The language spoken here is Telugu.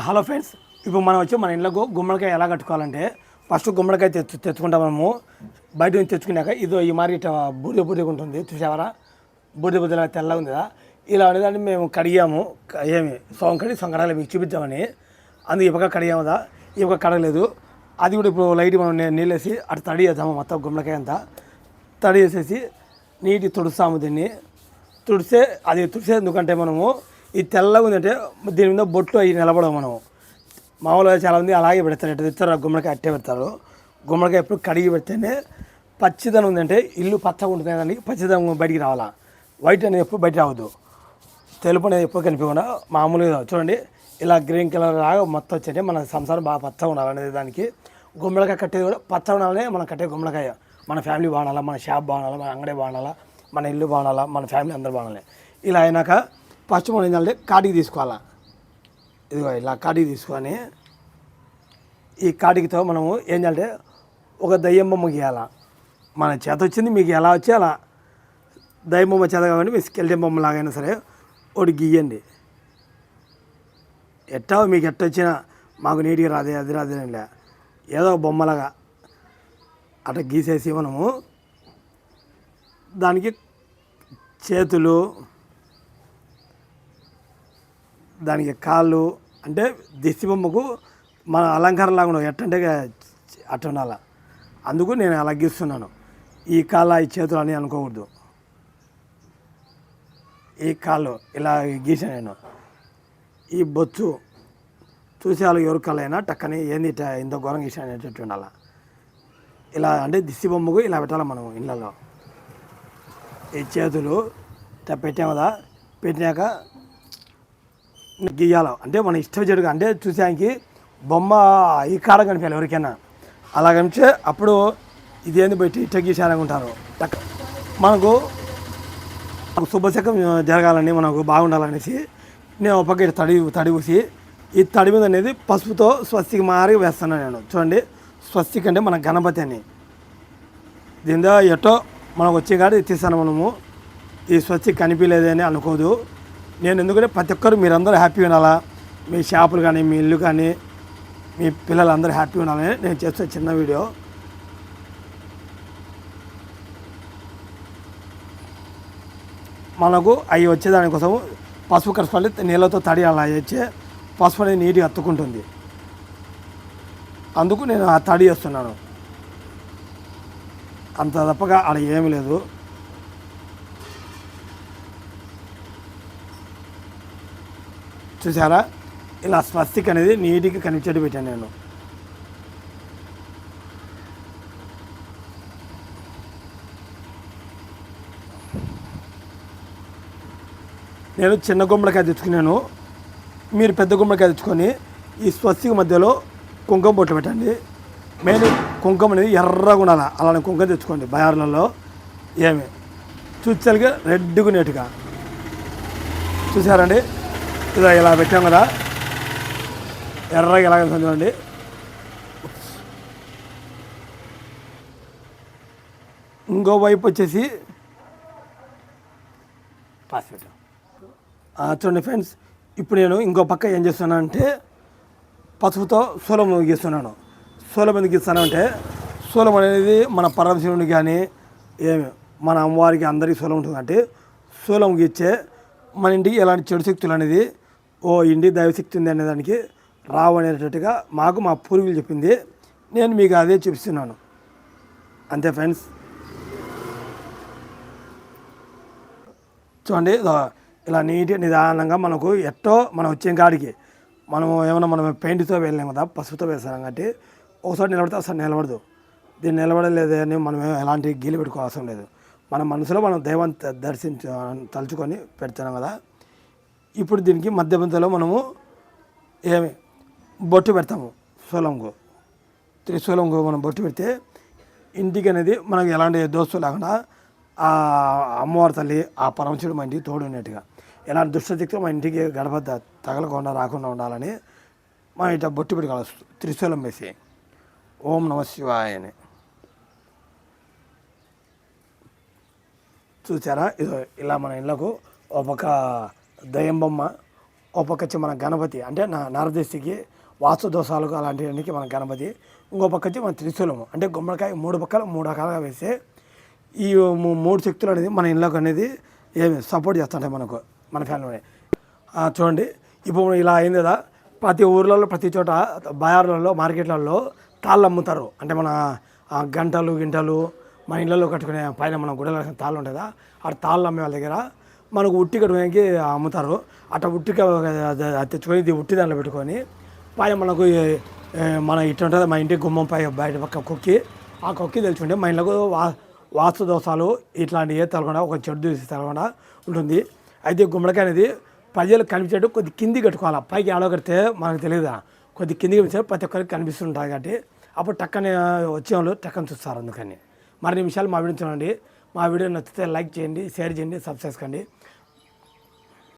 హలో ఫ్రెండ్స్ ఇప్పుడు మనం వచ్చి మన ఇళ్ళకు గుమ్మడికాయ ఎలా కట్టుకోవాలంటే ఫస్ట్ గుమ్మడికాయ తెచ్చు తెచ్చుకుంటాం మనము. బయట నుంచి తెచ్చుకున్నాక ఇదో ఈ మరి ఇట్లా బూడిద బూడిగా ఉంటుంది చూసావరా? బూడిద బూడిద తెల్లగా ఉంది కదా ఇలా అనేదాన్ని మేము కడిగాము ఏమి ఏమి సొంగ కడి సొంగడాలి మీకు చూపిద్దామని. అందుకు ఈ పక్క కడిగాము కదా ఈ పక్క కడగలేదు. అది కూడా ఇప్పుడు లైట్ మనం నీళ్ళేసి అటు తడి చేద్దాము మొత్తం గుమ్మడికాయ అంతా. తడి చేసేసి నీటి తుడుస్తాము దీన్ని. తుడిస్తే అది తుడిసే ఎందుకంటే మనము ఈ తెల్లగా ఉందంటే దీని మీద బొట్టు అవి నిలబడవు మనము. మామూలుగా చాలామంది అలాగే పెడతారు. ఎట్లా తెస్తారు గుమ్మడికాయ అట్టే పెడతారు. గుమ్మడికాయ ఎప్పుడు కడిగి పెడితేనే పచ్చిదనం ఉందంటే ఇల్లు పచ్చగా ఉంటుంది కానీ పచ్చిదనం బయటికి రావాలా. వైట్ అనేది ఎప్పుడు బయట రావద్దు. తెలుపు అనేది ఎప్పుడు కనిపించకుండా మామూలుగా చూడండి ఇలా గ్రీన్ కలర్ లాగా మొత్తం వచ్చేటే మన సంసారం బాగా పచ్చగా ఉండాలనేది దానికి. గుమ్మడికాయ కట్టేది కూడా పచ్చగా ఉండాలనే మనం కట్టే గుమ్మడికాయ. మన ఫ్యామిలీ బాగుండాలా? మన షాప్ బాగుండాలా? మన అంగడి బాగుండాలా? మన ఇల్లు బాగుండాలా? మన ఫ్యామిలీ అందరూ బాగుండాలి. ఇలా అయినాక ఫస్ట్ మనం ఏంటంటే కాటికి తీసుకోవాలా? ఇదిగో ఇలా కాటికి తీసుకొని ఈ కాటికితో మనము ఏం చేయాలంటే ఒక దయ్యం బొమ్మ గీయాల. మన చేత వచ్చింది మీకు ఎలా వచ్చే అలా దయ్యం బొమ్మ చేత కాబట్టి మీ స్కెల్టన్ బొమ్మ లాగైనా సరే ఒకటి గీయండి. ఎట్టా మీకు ఎట్ట వచ్చినా మాకు నీట్గా రాదే అది రాదే ఏదో బొమ్మలాగా అట్లా గీసేసి మనము దానికి చేతులు దానికి కాళ్ళు అంటే దిష్టి బొమ్మకు మన అలంకారం లాగా ఉండవు. ఎట్టంటే అట్ట ఉండాల. అందుకు నేను అలా గీస్తున్నాను. ఈ కాళ్ళ ఈ చేతులు అని అనుకోకూడదు. ఈ కాళ్ళు ఇలా గీసాను నేను. ఈ బొచ్చు చూసే వాళ్ళు ఎవరు కళ్ళైనా టక్కని ఏంది ఇంత ఘోరం గీసాను అనేటట్టు ఉండాల. ఇలా అంటే దిష్టి బొమ్మకు ఇలా పెట్టాలి మనం ఇళ్ళలో. ఈ చేతులు ఇట్లా పెట్టాం కదా పెట్టినాక గీయాల. అంటే మన ఇష్టం చెడుగా అంటే చూసానికి బొమ్మ ఈ కాడ కనిపించాలి ఎవరికైనా. అలా అప్పుడు ఇదేంది పెట్టి ఇట్ట గీసాలనుకుంటారు టక్. మనకు మనకు శుభశకం జరగాలని మనకు బాగుండాలనేసి నేను ఒక పక్క తడి తడి ఊసి ఈ తడి మీద అనేది పసుపుతో స్వస్తికి మారి వేస్తాను నేను. చూడండి స్వస్తికి అంటే మన గణపతి అని. దీనిలో ఎటో మనకు వచ్చే కాడ తీస్తాను మనము. ఈ స్వస్తి కనిపించలేదని అనుకోదు. నేను ఎందుకంటే ప్రతి ఒక్కరు మీరందరూ హ్యాపీ ఉండాలా? మీ షాపులు కానీ మీ ఇల్లు కానీ మీ పిల్లలందరూ హ్యాపీ ఉండాలని నేను చేస్తున్న చిన్న వీడియో. మనకు అవి వచ్చేదానికోసం పసుపు కరసపల్లి నీళ్ళతో తడి అలా వచ్చే పసుపు అనేది నీట్గా అత్తుకుంటుంది అందుకు నేను ఆ తడి చేస్తున్నాను అంత తప్పగా అక్కడ ఏమీ లేదు. చూసారా ఇలా స్వస్తిక్ అనేది నీట్గా కనిపించేట్టు పెట్టాను నేను. నేను చిన్న గుమ్మడికాయ తెచ్చుకున్నాను. మీరు పెద్ద గుమ్మడికాయ తెచ్చుకొని ఈ స్వస్తిక మధ్యలో కుంకుమ బొట్లు పెట్టండి. మెయిన్ కుంకుమ అనేది ఎర్రగా ఉండాలి? అలానే కుంకుమ తెచ్చుకోండి. బయార్లలో ఏమి? చూచాలిగా రెడ్గా నీట్గా చూసారండి ఇలా ఇలా పెట్టాం కదా. ఎర్రగా ఎలా కనిపిస్తుంది చూడండి. ఇంకో వైపు వచ్చేసి పాస్ పెట్టాం చూడండి ఫ్రెండ్స్ ఇప్పుడు నేను ఇంకో పక్క ఏం చేస్తున్నానంటే పసుపుతో సూలం గీస్తున్నాను? సూలం ఎందుకు గీస్తానంటే సూలం అనేది మన పరమశివుని కానీ ఏమి మన అమ్మవారికి అందరికీ సూలం ఉంటుంది. అంటే సూలం గీచ్చే మన ఇంటికి ఎలాంటి చెడు శక్తులు అనేది ఓ ఇండి దైవశక్తి ఉంది అనే దానికి రావు అనేటట్టుగా మాకు మా పూర్వీకులు చెప్పింది. నేను మీకు అదే చూపిస్తున్నాను అంతే ఫ్రెండ్స్. చూడండి ఇలా నీట్గా నిదానంగా మనకు ఎట్టో మనం వచ్చే కాడికి మనము ఏమైనా మనం పెయింట్తో వెళ్ళాం కదా పసుపుతో వేసాం కాబట్టి ఒకసారి నిలబడితే అసలు నిలబడదు. దీన్ని నిలబడలేదు అని మనం ఎలాంటి గీలు పెట్టుకోవాల్సిన అవసరం లేదు. మన మనసులో మనం దైవాన్ని దర్శించ తలుచుకొని పెడుతున్నాం కదా. ఇప్పుడు దీనికి మధ్య మధ్యలో మనము ఏమి బొట్టు పెడతాము. సోలంగు. త్రిశూలంగు మనం బొట్టు పెడితే ఇంటికి అనేది మనకు ఎలాంటి దోస్తులు లేకుండా ఆ అమ్మవారి తల్లి ఆ పరమశివుడు మా ఇంటికి తోడు ఉన్నట్టుగా. ఎలాంటి దుష్టశక్తులు మా ఇంటికి గడప తగలకుండా రాకుండా ఉండాలని మా ఇట్లా బొట్టు పెట్టుకోవాలి త్రిశూలం వేసి ఓం నమ శివాయ అని. చూసారా ఇదో ఇలా మన ఇళ్ళకు ఒక దయంబొమ్మ దయ్యం ఒక పక్క వచ్చి మన గణపతి అంటే నా నరదశికి వాస్తు దోషాలకు అలాంటివన్నీ మన గణపతి ఇంకో పక్క వచ్చి మన త్రిశూలము. అంటే గుమ్మడికాయ మూడు పక్కల మూడు రకాలుగా వేస్తే ఈ మూ- మూడు శక్తులు అనేది మన ఇళ్ళకు అనేది ఏమి సపోర్ట్ చేస్తుంటాయి మనకు మన ఫ్యామిలీ చూడండి ఇప్పుడు ఇలా అయింది కదా ప్రతి ఊర్లలో ప్రతి చోట బజార్లలో మార్కెట్లలో తాళ్ళు అమ్ముతారు. అంటే మన గంటలు గింటలు మన ఇళ్ళలో కట్టుకునే పైన మన గుడలు తాళ్ళు ఉంటుందా ఆ తాళ్ళు అమ్మే వాళ్ళ దగ్గర మనకు ఉట్టి అమ్ముతారు. అట్లా ఉట్టిక తెచ్చుకొని ఇది ఉట్టి దాంట్లో పెట్టుకొని పైన మనకు మన ఇటు ఉంటుంది మా ఇంటి గుమ్మం పై బయట పక్క కుక్కి. ఆ కుక్కి తెలుసుకుంటే మా ఇంట్లో వా వాస్తు దోషాలు ఇట్లాంటివి ఏ తలకుండా ఒక చెడు దూసి తలకుండా ఉంటుంది. అయితే గుమ్మడికాయ అనేది ప్రజలు కనిపించేట్టు కొద్ది కింది కట్టుకోవాలి. పైకి ఆడో కడితే మనకు తెలియదు? కొద్ది కిందికి కనిపిస్తే ప్రతి ఒక్కరికి కనిపిస్తుంటారు కాబట్టి అప్పుడు టక్కని వచ్చే వాళ్ళు టక్కని చూస్తారు అందుకని. మరిన్ని విషయాలు మా వీడియో చూడండి. మా వీడియో నచ్చితే లైక్ చేయండి షేర్ చేయండి సబ్స్క్రైబ్ కండి